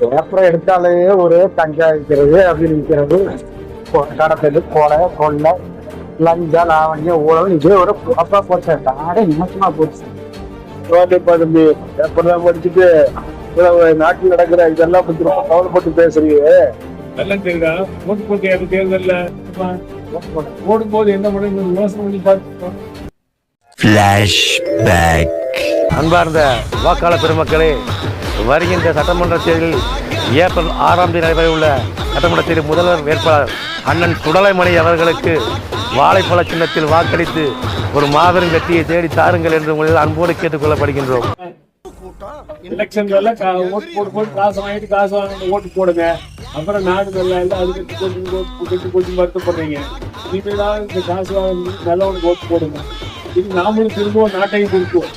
பேப்பரை எடுத்தாலே ஒரு விற்கிறது அப்படின்னு விற்கிறது கடத்தல் கொலை கொள்ளை லஞ்சா லாவணியம் ஊழல் இதே ஒரு அப்பா போச்சு நாடே மோசமா போச்சு. ரோட்டைப்பா தம்பி பேப்பர் தான் படிச்சுட்டு இவ்வளவு நாட்டில் நடக்கிற இதெல்லாம் பத்தி ரொம்ப கவலைப்பட்டு பேசுறீங்க. எல்லாம் தெரியுதா? ஓட்டு போட்டு எனக்கு தேர்தல்ல? ஓடும் போது என்ன பண்ணி யோசனை பண்ணி பார்த்து. அன்பார்ந்த வாக்காளர் பெருமக்களே வருகின்ற சட்டமன்ற தேர்தலில் ஏப்ரல் ஆறாம் தேதி நடைபெறவுள்ள சட்டமன்ற தேர்தல் முதல்வர் வேட்பாளர் அண்ணன் சுடலைமணி அவர்களுக்கு வாழைப்பழ சின்னத்தில் வாக்களித்து ஒரு மாபெரும் வெற்றியை தேடி தாருங்கள் என்று உங்களில் அன்போடு கேட்டுக்கொள்ளப்படுகின்றோம் எலெக்ஷன்ல ஓட்டு போட்டு போட்டு காசு வாங்கிட்டு காசு வாங்கிட்டு ஓட்டு போடுங்க. அப்புறம் நாடு நல்லா இல்லை அதுக்கு கொஞ்சம் ஓட்டு கொஞ்சம் வருத்தப்படுறீங்க. இனிமேல் இந்த காசு வாங்கி நல்லவனுக்கு ஓட்டு போடுங்க. இது நாமளும் திரும்பவும் நாட்டையும் கொடுப்போம்